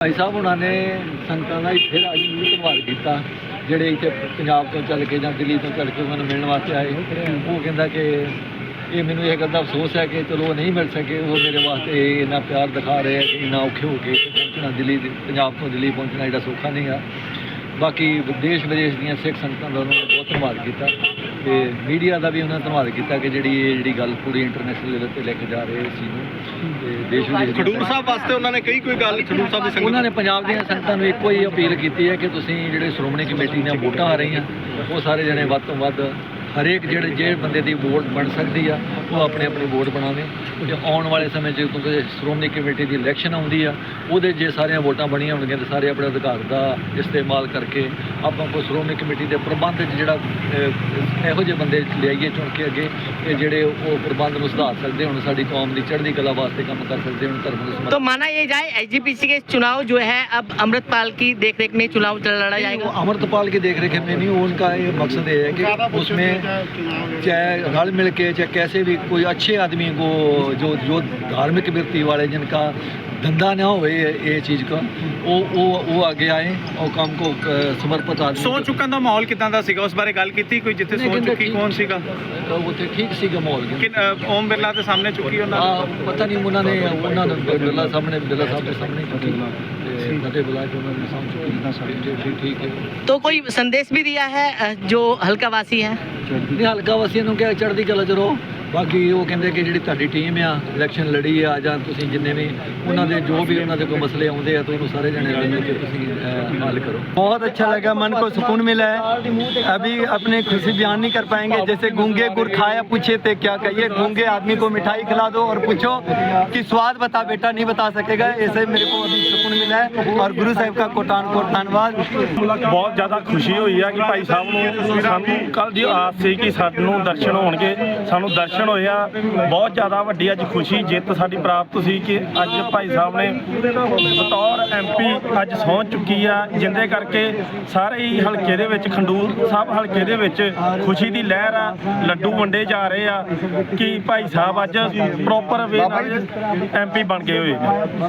ਭਾਈ ਸਾਹਿਬ, ਉਹਨਾਂ ਨੇ ਸੰਗਤਾਂ ਦਾ ਹੀ ਫਿਰ ਅੱਜ ਵੀ ਧੰਨਵਾਦ ਕੀਤਾ, ਜਿਹੜੇ ਇੱਥੇ ਪੰਜਾਬ ਤੋਂ ਚੱਲ ਕੇ ਜਾਂ ਦਿੱਲੀ ਤੋਂ ਚੱਲ ਕੇ ਉਹਨਾਂ ਨੂੰ ਮਿਲਣ ਵਾਸਤੇ ਆਏ ਉਹ ਕਹਿੰਦਾ ਕਿ ਇਹ ਮੈਨੂੰ ਇਹ ਗੱਲ ਦਾ ਅਫਸੋਸ ਹੈ ਕਿ ਚਲੋ ਉਹ ਨਹੀਂ ਮਿਲ ਸਕੇ, ਉਹ ਮੇਰੇ ਵਾਸਤੇ ਇੰਨਾ ਪਿਆਰ ਦਿਖਾ ਰਹੇ ਆ ਕਿ ਇੰਨਾ ਔਖੇ ਹੋ ਕੇ ਪਹੁੰਚਣਾ ਦਿੱਲੀ ਦੇ- ਪੰਜਾਬ ਤੋਂ ਦਿੱਲੀ ਪਹੁੰਚਣਾ ਜਿਹੜਾ ਸੌਖਾ ਨਹੀਂ ਆ। ਬਾਕੀ ਦੇਸ਼ ਵਿਦੇਸ਼ ਦੀਆਂ ਸਿੱਖ ਸੰਗਤਾਂ ਦਾ ਉਹਨਾਂ ਨੇ ਬਹੁਤ ਧੰਨਵਾਦ ਕੀਤਾ ਤੇ ਮੀਡੀਆ ਦਾ ਵੀ ਉਹਨਾਂ ਨੇ ਧੰਨਵਾਦ ਕੀਤਾ ਕਿ ਜਿਹੜੀ ਇਹ ਜਿਹੜੀ ਗੱਲ ਪੂਰੀ ਇੰਟਰਨੈਸ਼ਨਲ ਲੈਵਲ ਤੇ ਲੈ ਕੇ ਜਾ ਰਹੇ ਸੀ ਨੂੰ। ਤੇ ਦੇਸ਼ ਵਿਦੇਸ਼ ਖਡੂਰ ਸਾਹਿਬ ਵਾਸਤੇ ਉਹਨਾਂ ਨੇ ਕਈ ਕੋਈ ਗੱਲ ਖਡੂਰ ਸਾਹਿਬ ਦੀ ਸੰਗਤ ਉਹਨਾਂ ਨੇ ਪੰਜਾਬ ਦੀਆਂ ਸੰਗਤਾਂ ਨੂੰ ਇੱਕੋ ਹੀ ਅਪੀਲ ਕੀਤੀ ਹੈ ਕਿ ਤੁਸੀਂ ਜਿਹੜੇ ਸ਼੍ਰੋਮਣੀ ਕਮੇਟੀ ਦੀਆਂ ਵੋਟਾਂ ਆ ਰਹੀਆਂ ਉਹ ਸਾਰੇ ਜਣੇ ਵੱਧ ਤੋਂ ਵੱਧ ਹਰੇਕ ਜਿਹੜੇ ਜਿਹੜੇ ਬੰਦੇ ਦੀ ਵੋਟ ਬਣ ਸਕਦੀ ਆ ਉਹ ਆਪਣੇ ਆਪਣੇ ਵੋਟ ਬਣਾਵੇ ਤੇ ਆਉਣ ਵਾਲੇ ਸਮੇਂ 'ਚ ਕਿਉਂਕਿ ਸ਼੍ਰੋਮਣੀ ਕਮੇਟੀ ਦੀ ਇਲੈਕਸ਼ਨ ਆਉਂਦੀ ਆ ਉਹਦੇ ਜੇ ਸਾਰੀਆਂ ਵੋਟਾਂ ਬਣੀਆਂ ਹੋਣਗੀਆਂ ਤੇ ਸਾਰੇ ਆਪਣੇ ਅਧਿਕਾਰ ਦਾ ਇਸਤੇਮਾਲ ਕਰਕੇ ਆਪਾਂ ਕੋ ਸ਼੍ਰੋਮਣੀ ਕਮੇਟੀ ਦੇ ਪ੍ਰਬੰਧ 'ਚ ਜਿਹੜਾ ਅਹ, ਇਹੋ ਜਿਹੇ ਬੰਦੇ ਲਿਆਈਏ ਚੁਣ ਕੇ ਅੱਗੇ ਕਿ ਜਿਹੜੇ ਉਹ ਪ੍ਰਬੰਧ ਨੂੰ ਸੁਧਾਰ ਸਕਦੇ ਹੁਣ ਸਾਡੀ ਕੌਮ ਦੀ ਚੜ੍ਹਦੀ ਕਲਾ ਵਾਸਤੇ ਕੰਮ ਕਰ ਸਕਦੇ ਹੁਣ ਧਰਮ ਨੂੰ ਸਮਰਥਨ तो माना ये जाए एसजीपीसी के चुनाव जो है अब अमृतपाल की देखरेख में चुनाव चल लड़ा नहीं, जाएगा वो अमृतपाल की देख रेख में नहीं वो उनका ये मकसद ये है कि उसमें चाहे रल मिल के चाहे कैसे भी कोई अच्छे आदमी को जो जो धार्मिक वृत्ति वाले जिनका धंधा ना हो ये ये चीज़ का वो वो वो आगे आए और काम को अ, समर्पित आदमी ਸੌ ਚੁੱਕਣ ਦਾ ਮਾਹੌਲ ਕਿਦਾਂ ਦਾ ਸੀਗਾ ਉਸ ਬਾਰੇ ਗੱਲ ਕੀਤੀ ਕੋਈ ਜਿੱਥੇ ਨਹੀਂ, ਸੌ ਕਹਿੰਦੇ ਚੁੱਕੀ ਠੀਕ- ਕੌਣ ਸੀਗਾ वो तो ठीक सी का माहौल ਕਿ ਅ, ਓਮ ਬਿਰਲਾ ਦੇ ਸਾਹਮਣੇ ਚੁੱਕੀ ਉਹਨਾਂ हाँ पता नहीं उन्होंने उन्होंने बिरला सामने बिरला साहब के सामने चुकी ते फतेह बुला के उन्होंने सामने चुकी ठीक ठीक है तो कोई संदेश भी दिया है अ, जो हल्का वासी है ਨਹੀਂ ਹਲਕਾ ਵਾਸੀਆਂ ਨੂੰ ਕਿਹਾ ਚੜ੍ਹਦੀ ਕਲਾ ਚ ਰਹੋ। ਬਾਕੀ ਉਹ ਕਹਿੰਦੇ ਕਿ ਜਿਹੜੀ ਤੁਹਾਡੀ ਟੀਮ ਆ ਇਲੈਕਸ਼ਨ ਲੜੀ ਆ ਜਾਂ ਤੁਸੀਂ ਜਿੰਨੇ ਵੀ ਉਹਨਾਂ ਦੇ ਜੋ ਵੀ ਉਹਨਾਂ ਦੇ ਕੋਈ ਮਸਲੇ ਆਉਂਦੇ ਆ ਤਾਂ ਉਹਨੂੰ ਸਾਰੇ ਜਣੇ ਰਲ ਮਿਲ ਕੇ ਤੁਸੀਂ ਅਹ, ਹੱਲ ਕਰੋ बहुत अच्छा लगा मन को सुकून मिला है अभी अपने खुशी बयान नहीं कर पाएंगे जैसे गूंगे गुड़ खाया पूछे थे क्या कहिए गूंगे आदमी को मिठाई खिला दो और पूछो कि स्वाद बता बेटा नहीं बता सकेगा ऐसे मेरे को अभी सुकून मिला है और गुरु साहब का कोटान कोट धन्यवाद ਬਹੁਤ ਜ਼ਿਆਦਾ ਖੁਸ਼ੀ ਹੋਈ ਆ ਕਿ ਭਾਈ ਸਾਹਿਬ ਨੂੰ ਸਾਨੂੰ ਕੱਲ ਦੀ ਆਸ ਸੀ ਕਿ ਸਾਨੂੰ ਦਰਸ਼ਨ ਹੋਣਗੇ ਸਾਨੂੰ ਦਰਸ਼ਨ ਹੋਏ ਆ। ਬਹੁਤ ਜ਼ਿਆਦਾ ਵੱਡੀ ਅੱਜ ਖੁਸ਼ੀ, ਜਿੱਤ ਸਾਡੀ ਪ੍ਰਾਪਤ ਸੀ ਕਿ ਅੱਜ ਭਾਈ ਸਾਹਿਬ ਨੇ ਬਤੌਰ ਐਮਪੀ ਅੱਜ ਸਹੁੰ ਚੁੱਕੀ ਆ, ਜਿੰਦੇ ਕਰਕੇ ਸਾਰੇ ਹੀ ਹਲਕੇ ਦੇ ਵਿੱਚ, ਖੰਡੂਰ ਸਾਹਿਬ ਹਲਕੇ ਦੇ ਵਿੱਚ ਖੁਸ਼ੀ ਦੀ ਲਹਿਰ ਆ, ਲੱਡੂ ਵੰਡੇ ਜਾ ਰਹੇ ਆ ਕਿ ਭਾਈ ਸਾਹਿਬ ਅੱਜ ਪ੍ਰੋਪਰ ਵੇ ਨਾਲ ਐਮਪੀ ਬਣ ਗਏ ਹੋਏ ਨੇ